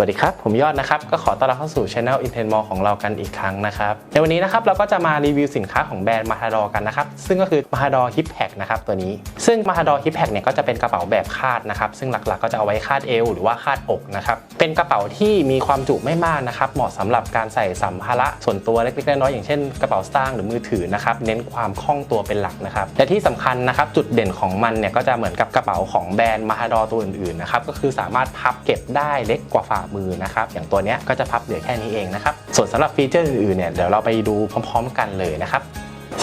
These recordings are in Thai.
สวัสดีครับ ผมยอดนะครับ ก็ขอต้อนรับเข้าสู่ Channel Intent Mall ของเรากันอีกครั้งนะครับ ในวันนี้นะครับเราก็จะมารีวิวสินค้าของแบรนด์มาฮาดอกันนะครับ ซึ่งก็คือมาฮาดอฮิปแพคนะครับตัวนี้ ซึ่งมาฮาดอฮิปแพคเนี่ยก็จะเป็นกระเป๋าแบบคาดนะครับ ซึ่งหลักๆก็จะเอาไว้คาดเอวหรือว่าคาดอกนะครับ เป็นกระเป๋าที่มีความจุไม่มากนะครับ เหมาะสำหรับการใส่สัมภาระส่วนตัวเล็กๆน้อยๆอย่างเช่นกระเป๋าสตางค์หรือมือถือนะครับ เน้นความคล่องตัวเป็นหลักนะครับ และที่สำคัญนะครับจุดเด่นของมันเนี่ยก็จะเหมือนกับกระเป๋าของแบรนด์มาฮาดอตัวอื่นๆนะครับก็คือสามารถพับเก็บได้เล็กกว่าฝ่ามือนะครับอย่างตัวเนี้ยก็จะพับเหลือแค่นี้เองนะครับส่วนสำหรับฟีเจอร์อื่นๆเนี่ยเดี๋ยวเราไปดูพร้อม ๆ กันเลยนะครับ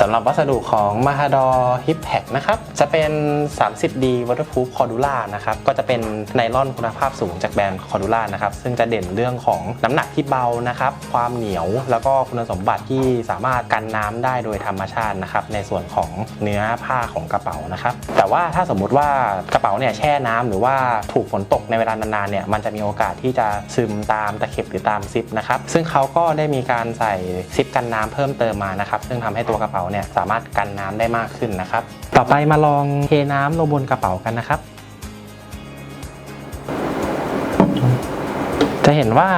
สำหรับวัสดุของ m a h a d o r Hip Pack นะครับ จะเป็น 30D Waterproof Cordula นะครับ ก็จะเป็นไนลอนคุณภาพสูงจากแบรนด์ Cordula นะครับ ซึ่งจะเด่นเรื่องของน้ำหนักที่เบานะครับ ความเหนียว แล้วก็คุณสมบัติที่สามารถกันน้ำได้โดยธรรมชาตินะครับ ในส่วนของเนื้อผ้าของกระเป๋านะครับ แต่ว่าถ้าสมมุติว่ากระเป๋าเนี่ยแช่น้ำหรือว่าถูกฝนตกในเวลานานๆเนี่ย มันจะมีโอกาสที่จะซึมตามตะเข็บหรือตามซิปนะครับ ซึ่งเขาก็ได้มีการใส่ซิปกันน้ำเพิ่มเติมมานะครับ ซึ่งทำให้ตัวกระเป๋าเนี่ยสามารถกันน้ำได้มากขึ้นนะครับ ต่อไปมาลองเทน้ำลงบนกระเป๋ากันนะครับ จะเห็นว่า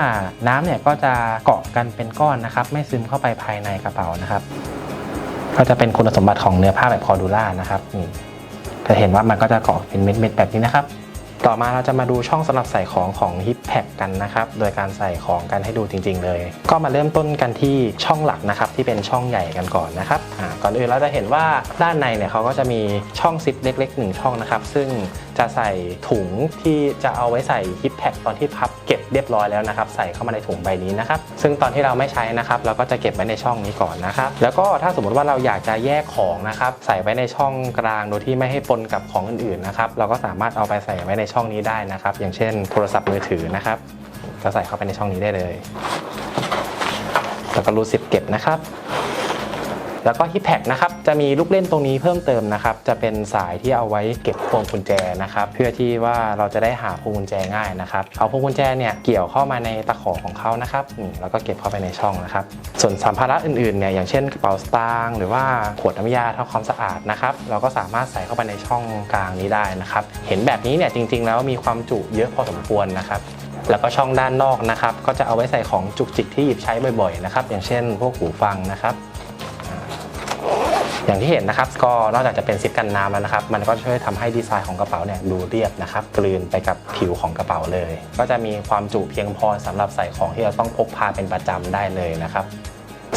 น้ำเนี่ยก็จะเกาะกันเป็นก้อนนะครับ ไม่ซึมเข้าไปภายในกระเป๋านะครับ ก็จะเป็นคุณสมบัติของเนื้อผ้าแบบคอดูล่านะครับนี่จะเห็นว่ามันก็จะเกาะเป็นเม็ดๆแบบนี้นะครับ ต่อมาเราจะมาดูช่องสำหรับใส่ของของ Hip p a c กันนะครับ โดยการใส่ของกันให้ดูจริง ๆ เลย ก็มาเริ่มต้นกันที่ช่องหลักนะครับ ที่เป็นช่องใหญ่กันก่อนนะครับก่อนอื่นเราจะเห็นว่าด้านในเนี่ยเขาก็จะมีช่องซิปเล็กๆหนึ่งช่องนะครับ ซึ่งจะใส่ถุงที่จะเอาไว้ใส่ Hip Pack ตอนที่พับเก็บเรียบร้อยแล้วนะครับ ใส่เข้ามาในถุงใบนี้นะครับ ซึ่งตอนที่เราไม่ใช้นะครับเราก็จะเก็บไว้ในช่องนี้ก่อนนะครับ แล้วก็ถ้าสมมติว่าเราอยากจะแยกของนะครับ ใส่ไว้ในช่องกลางโดยที่ไม่ให้ปนกับของอื่นๆนะครับ เราก็สามารถเอาไปใส่ไว้ในช่องนี้ได้นะครับ อย่างเช่น โทรศัพท์มือถือนะครับก็ใส่เข้าไปในช่องนี้ได้เลย แล้วก็รูดซิปเก็บนะครับ แล้วก็ฮิปแพคนะครับจะมีลูกเล่นตรงนี้เพิ่มเติมนะครับจะเป็นสายที่เอาไว้เก็บพวงกุญแจนะครับเพื่อที่ว่าเราจะได้หาพวงกุญแจง่ายนะครับเอาพวงกุญแจเนี่ยเกี่ยวเข้ามาในตะขอของเขานะครับนี่แล้วก็เก็บเข้าไปในช่องนะครับส่วนสัมภาระอื่นๆเนี่ยอย่างเช่นกระเป๋าสตางค์หรือว่าขวดน้ำยาทำความสะอาดนะครับเราก็สามารถใส่เข้าไปในช่องกลางนี้ได้นะครับเห็นแบบนี้เนี่ยจริง ๆ แล้วมีความจุเยอะพอสมควรนะครับแล้วก็ช่องด้านนอกนะครับก็จะเอาไว้ใส่ของจุกจิกที่หยิบใช้บ่อยๆนะครับอย่างเช่น พวกหูฟังนะครับ อย่างที่เห็นนะครับ ก็นอกจากจะเป็นซิปกันน้ำแล้วนะครับ มันก็ช่วยทำให้ดีไซน์ของกระเป๋าเนี่ยดูเรียบนะครับ กลืนไปกับผิวของกระเป๋าเลย ก็จะมีความจุเพียงพอสำหรับใส่ของที่เราต้องพกพาเป็นประจำได้เลยนะครับ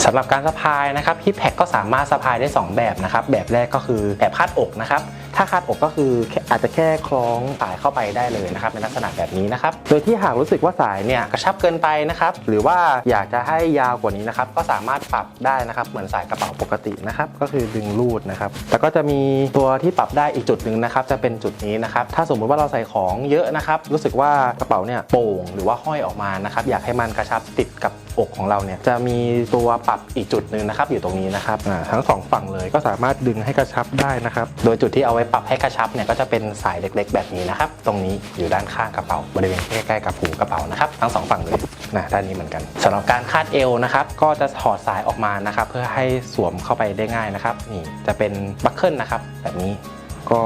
สำหรับการสะพายนะครับฮิปแพคก็สามารถสะพายได้ 2 แบบนะครับ แบบแรกก็คือแบบคาดอกนะครับ ถ้าคาดอกก็คืออาจจะแค่คล้องสายเข้าไปได้เลยนะครับในลักษณะแบบนี้นะครับโดยที่หากรู้สึกว่าสายเนี่ยกระชับเกินไปนะครับหรือว่าอยากจะให้ยาวกว่านี้นะครับก็สามารถปรับได้นะครับเหมือนสายกระเป๋าปกตินะครับก็คือดึงรูดนะครับแล้วก็จะมีตัวที่ปรับได้อีกจุดหนึ่งนะครับจะเป็นจุดนี้นะครับถ้าสมมุติว่าเราใส่ของเยอะนะครับรู้สึกว่ากระเป๋าเนี่ยโป่งหรือว่าห้อยออกมานะครับอยากให้มันกระชับติดกับ อกของเราเนี่ยจะมีตัวปรับอีกจุดหนึ่งนะครับอยู่ตรงนี้นะครับทั้งสองฝั่งเลยก็สามารถดึงให้กระชับได้นะครับโดยจุดที่เอาไว้ปรับให้กระชับเนี่ยก็จะเป็นสายเล็กๆ แบบนี้นะครับตรงนี้อยู่ด้านข้างกระเป๋าบริเวณใกล้ๆกับหูกระเป๋านะครับทั้งสองฝั่งเลยนะด้านนี้เหมือนกันสำหรับการคาดเอวนะครับก็จะถอดสายออกมานะครับเพื่อให้สวมเข้าไปได้ง่ายนะครับนี่จะเป็นบัคเกิลนะครับแบบนี้ก็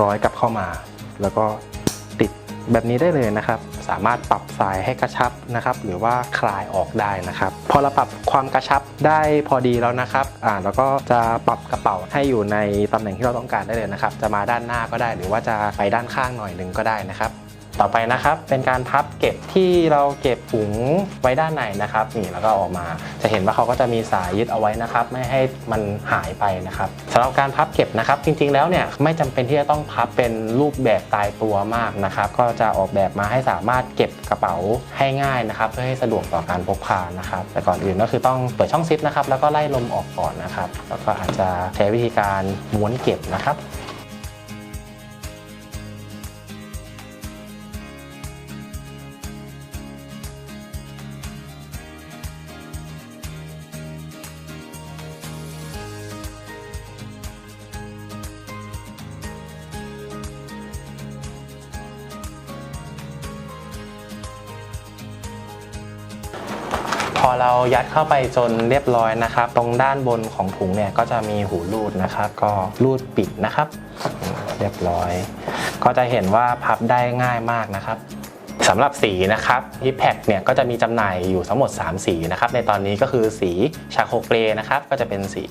ร้อยกลับเข้ามา แล้วก็ติดแบบนี้ได้เลยนะครับ สามารถปรับสายให้กระชับนะครับหรือว่าคลายออกได้นะครับ พอเราปรับความกระชับได้พอดีแล้วนะครับอ่าแล้วก็จะปรับกระเป๋าให้อยู่ในตำแหน่งที่เราต้องการได้เลยนะครับ จะมาด้านหน้าก็ได้ หรือว่าจะไปด้านข้างหน่อยหนึ่งก็ได้นะครับ ต่อไปนะครับเป็นการพับเก็บที่เราเก็บถุงไว้ด้านในนะครับนี่แล้วก็อออกมา จะเห็นว่าเขาก็จะมีสายยึดเอาไว้นะครับ ไม่ให้มันหายไปนะครับสำหรับการพับเก็บนะครับ จริงๆแล้วเนี่ยไม่จำเป็นที่จะต้องพับเป็นรูปแบบตายตัวมากนะครับก็จะออกแบบมาให้สามารถเก็บกระเป๋าให้ง่ายนะครับ เพื่อให้สะดวกต่อการพกพานะครับ แต่ก่อนอื่นก็คือต้องเปิดช่องซิปนะครับแล้วก็ไล่ลมออกก่อนนะครับ แล้วก็อาจจะใช้วิธีการม้วนเก็บนะครับ อเรายัดเข้าไปจนเรียบร้อยนะครับ ตรงด้านบนของถุงเนี่ยก็จะมีหูรูดนะครับ ก็รูดปิดนะครับ เรียบร้อย ก็จะเห็นว่าพับได้ง่ายมากนะครับ สำหรับสีนะครับฮิปแพคเนี่ยก็จะมีจำหน่ายอยู่ทั้งหมด 3 สีนะครับในตอนนี้ก็คือสีชาโคเกรนะครับก็จะเป็นสี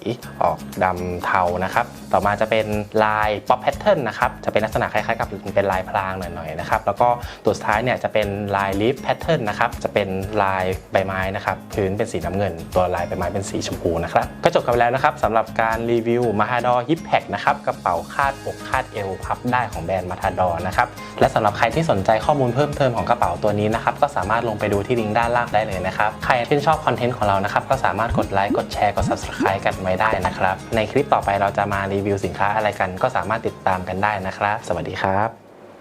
ออกดำเทานะครับต่อมาจะเป็นลายป๊อปแพทเทิร์นนะครับจะเป็นลักษณะคล้ายๆกับเป็นลายพรางหน่อยๆนะครับแล้วก็ตัวสุดท้ายเนี่ยจะเป็นลายลิฟแพทเทิร์นนะครับจะเป็นลายใบไม้นะครับพื้นเป็นสีน้ำเงิน ตัวลายใบไม้เป็นสีชมพูนะครับก็จบกันไปแล้วนะครับสำหรับการรีวิวมาฮาดอฮิปแพคนะครับกระเป๋าคาดอกคาดเอวพับได้ของแบรนด์มาทาดอนะครับและสำหรับใครที่สนใจข้อมูลเพิ่มเติมของกระเป๋าตัวนี้นะครับก็สามารถลงไปดูที่ลิงก์ด้านล่างได้เลยนะครับใครที่นชอบคอนเทนต์ของเรานะครับก็สามารถกดไลค์กดแชร์กด subscribe กันไว้ได้นะครับในคลิปต่อไปเราจะมารีวิวสินค้าอะไรกัน ก็สามารถติดตามกันได้นะครับ สวัสดีครับ